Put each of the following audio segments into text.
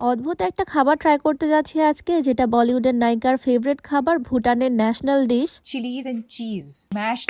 অদ্ভুত একটা খাবার ট্রাই করতে যাচ্ছি আজকে যেটা বলিউডের নায়িকার ফেভারিট খাবার ভুটানের national dish chillies and cheese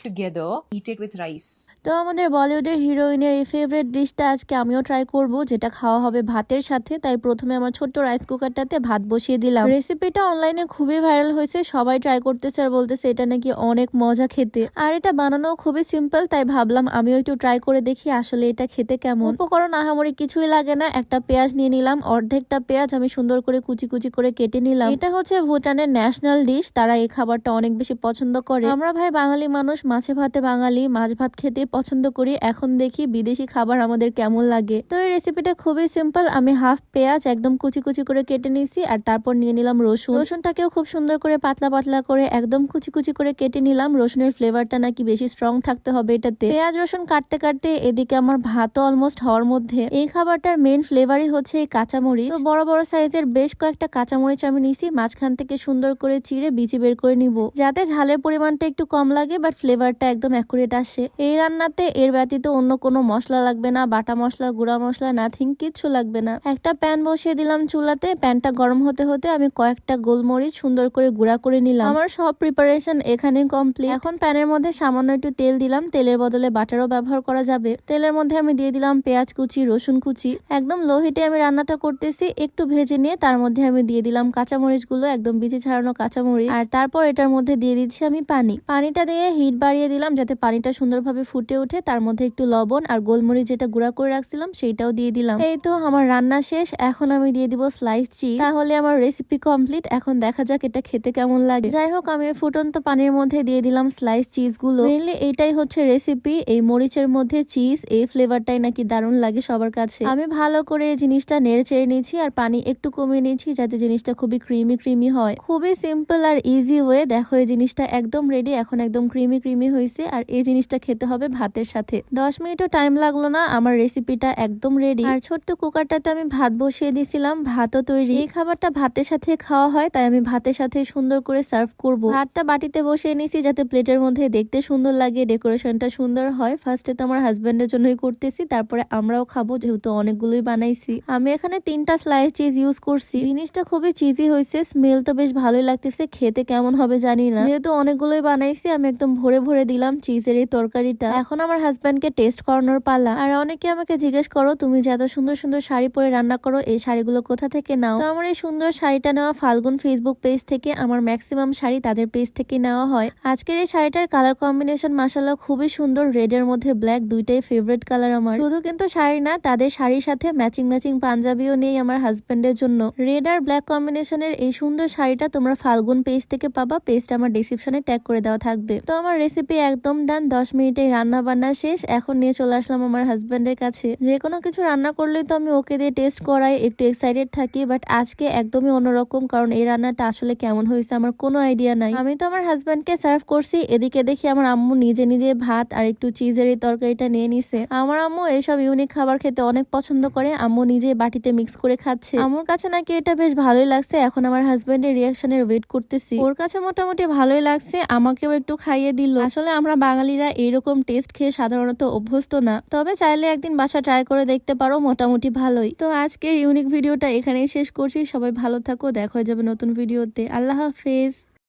together eat it with rice. তো আমাদের বলিউডের হিরোইনের এই ফেভারিট ডিশটা আজকে আমিও ট্রাই করব যেটা খাওয়া হবে ভাতের সাথে। তাই প্রথমে আমার ছোট্ট রাইস কুকারটাতে ভাত বসিয়ে দিলাম। রেসিপিটা অনলাইনে খুবই ভাইরাল হয়েছে সবাই ট্রাই করতেছে আর বলতেছে এটা নাকি অনেক মজা খেতে। আর এটা বানানো খুবই সিম্পল তাই ভাবলাম আমিও একটু ট্রাই করে দেখি আসলে এটা খেতে কেমন। উপকরণ আহামরি কিছুই লাগে না একটা পেঁয়াজ নিয়ে নিলাম অর্ধেকটা পেঁয়াজ আমি সুন্দর করে কুচি কুচি করে কেটে নিলাম। এটা হচ্ছে ভুটানের ন্যাশনাল ডিশ, তারা এই খাবারটা অনেক বেশি পছন্দ করে। আমরা ভাই বাঙালি মানুষ, মাছে ভাতে বাঙালি, মাছ ভাত খেতে পছন্দ করি। এখন দেখি বিদেশি খাবার আমাদের কেমন লাগে। তো এই রেসিপিটা খুবই সিম্পল আমি হাফ পেঁয়াজ একদম কুচি কুচি করে কেটে নিয়েছি আর তারপর নিয়ে নিলাম রসুন। রসুনটাকেও খুব সুন্দর করে পাতলা পাতলা করে একদম কুচি কুচি করে কেটে নিলাম। রসুনের ফ্লেভারটা নাকি বেশি স্ট্রং থাকতে হবে এটাতে। পেঁয়াজ, রসুন কাটতে কাটতে এদিকে আমার ভাতও অলমোস্ট হওয়ার মধ্যে। এই খাবারটার মেন ফ্লেভারই হচ্ছে এই কাঁচামরিচ। বড় বড় সাইজের বেশ কয়েকটা কাঁচামরিচ আমি নিছি মাঝখান থেকে সুন্দর করে চিড়ে বিচি বের করে নিব। যাতে ঝালের পরিমাণটা একটু কম লাগে বাট ফ্লেভারটা একদম অ্যাকুরেট আসে। এই রান্নাতে এর ব্যতীত অন্য কোনো মশলা লাগবে না। বাটা মশলা, গুঁড়া মশলা নাথিং কিচ্ছু লাগবে না। একটা প্যান বসিয়ে দিলাম চুলাতে। প্যানটা গরম হতে হতে আমি কয়েকটা গোলমরিচ সুন্দর করে গুঁড়া করে নিলাম। আমার সব প্রিপারেশন এখানে কমপ্লিট এখন প্যানের মধ্যে সামান্য একটু তেল দিলাম। তেলের বদলে বাটারও ব্যবহার করা যাবে। তেলের মধ্যে আমি দিয়ে দিলাম পেঁয়াজ কুচি, রসুন কুচি। একদম লো হিটে আমি রান্নাটা করতেছি। একটু ভেজে নিয়ে তার মধ্যে আমি দিয়ে দিলাম কাঁচামরিচগুলো একদম বিচি ছাড়ানো কাঁচামরিচ। আর তারপর এটার মধ্যে দিয়ে দিচ্ছি আমি পানি। পানিটা দিয়ে হিট বাড়িয়ে দিলাম যাতে পানিটা সুন্দরভাবে ফুটে ওঠে। তার মধ্যে একটু লবণ আর গোলমরিচ যেটা গুঁড়া করে রাখছিলাম সেইটাও দিয়ে দিলাম। এই তো আমার রান্না শেষ। এখন আমি দিয়ে দিব স্লাইস চিজ তাহলে আমার রেসিপি কমপ্লিট এখন দেখা যাক এটা খেতে কেমন লাগে। যাই হোক, আমি ফুটন্ত পানির মধ্যে দিয়ে দিলাম স্লাইস চিজগুলো মেনলি এইটাই হচ্ছে রেসিপি এই মরিচের মধ্যে চিজ এই ফ্লেভারটাই নাকি দারুণ লাগে সবার কাছে। আমি ভালো করে এই জিনিসটা নেড়ে চেড়ে নিয়েছি আর পানি একটু কমিয়ে নিয়েছি যাতে জিনিসটা খুবই ক্রিমি ক্রিমি হয়। খুবই সিম্পল আর ইজি ওয়ে দেখো এই জিনিসটা একদম রেডি এখন একদম ক্রিমি ক্রিমি হয়েছে আর এই জিনিসটা খেতে হবে ভাতের সাথে। দশ মিনিটও টাইম লাগল না, আমার রেসিপিটা একদম রেডি আর ছোট্ট কুকারটাতে আমি ভাত বসিয়ে দিয়েছিলাম, ভাতও তৈরি। এই খাবারটা ভাতের সাথে খাওয়া হয়, তাই আমি ভাতের সাথে সুন্দর করে সার্ভ করব। ভাতটা বাটিতে বসিয়ে নিয়েছি যাতে প্লেটের মধ্যে দেখতে সুন্দর লাগে ডেকোরেশনটা সুন্দর হয়। ফার্স্টে তো আমার হাজবেন্ডের জন্যই করতেছি, তারপরে আমরাও খাব, যেহেতু অনেকগুলোই বানাইছি। আমি এখানে তিনটা স্লাইস চিজ ইউজ করছি। জিনিসটা খুবই চিজি হয়েছে স্মেল তো বেশ ভালোই লাগতেছে, খেতে কেমন হবে জানি না। যেহেতু অনেকগুলোই বানাইছি, আমি একদম ভরে ভরে দিলাম চিজের এই তরকারিটা। এখন আমার হাজবেন্ডকে টেস্ট করানোর পালা। আর অনেকে আমাকে জিজ্ঞেস করো, তুমি যে এত সুন্দর সুন্দর শাড়ি পরে রান্না করো, এই শাড়িগুলো কোথা থেকে নাও? তো আমার এই সুন্দর শাড়িটা নেওয়া ফাল্গুন ফেসবুক পেজ থেকে আমার ম্যাক্সিমাম শাড়ি তাদের পেজ থেকে নেওয়া হয়। আজকের এই শাড়িটার কালার কম্বিনেশন মাসাল্লাহ খুবই সুন্দর। রেড এর মধ্যে ব্ল্যাক দুইটাই ফেভারিট কালার আমার। শুধু কিন্তু শাড়ি না, তাদের শাড়ির সাথে ম্যাচিং ম্যাচিং পাঞ্জাবিও নেই আমার হাজবেন্ডের জন্য। রেড আর ব্ল্যাক কম্বিনেশনের এই সুন্দর শাড়িটা তোমরা ফাল্গুন পেজ থেকে পাবা। পেজটা আমার ডিসক্রিপশনে ট্যাগ করে দেওয়া থাকবে। তো আমার রেসিপি একদম ডান দশ মিনিটে রান্না বান্না শেষ। এখন নিয়ে চলে আসলাম আমার হাজবেন্ডের কাছে। যে কোনো কিছু রান্না করলেই তো আমি ওকে দিয়ে টেস্ট করাই, একটু এক্সাইটেড থাকি বাট আজকে একদমই অন্যরকম, কারণ এই রান্নাটা আসলে কেমন হয়েছে আমার কোনো আইডিয়া নাই। আমি তো আমার হাজবেন্ডকে সার্ভ করছি। এদিকে দেখি আমার আম্মু নিজে নিজে ভাত আর একটু চিজের এই তরকারিটা নিয়ে নিছে। আমার আম্মু এইসব ইউনিক খাবার খেতে অনেক পছন্দ করে। আম্মু নিজে বাটিতে মিক্স করে খাচ্ছে। আমার কাছে নাকি এটা বেশ ভালোই লাগছে। এখন আমার হাজবেন্ডের রিয়াকশনের ওয়েট করতেছি। ওর কাছে মোটামুটি ভালোই লাগছে, আমাকেও একটু খাইয়ে দিল। আসলে আমরা বাঙালিরা এইরকম টেস্ট খেয়ে সাধারণত অভ্যস্ত না। তবে চাইলে একদিন বাসা ট্রাই করে দেখতে পারো, মোটামুটি ভালোই। তো আজকের ইউনিক ভিডিওটা এখানেই শেষ করছি। সবাই ভালো থাকো, দেখা যাবে নতুন ভিডিওতে আল্লাহ হাফেজ।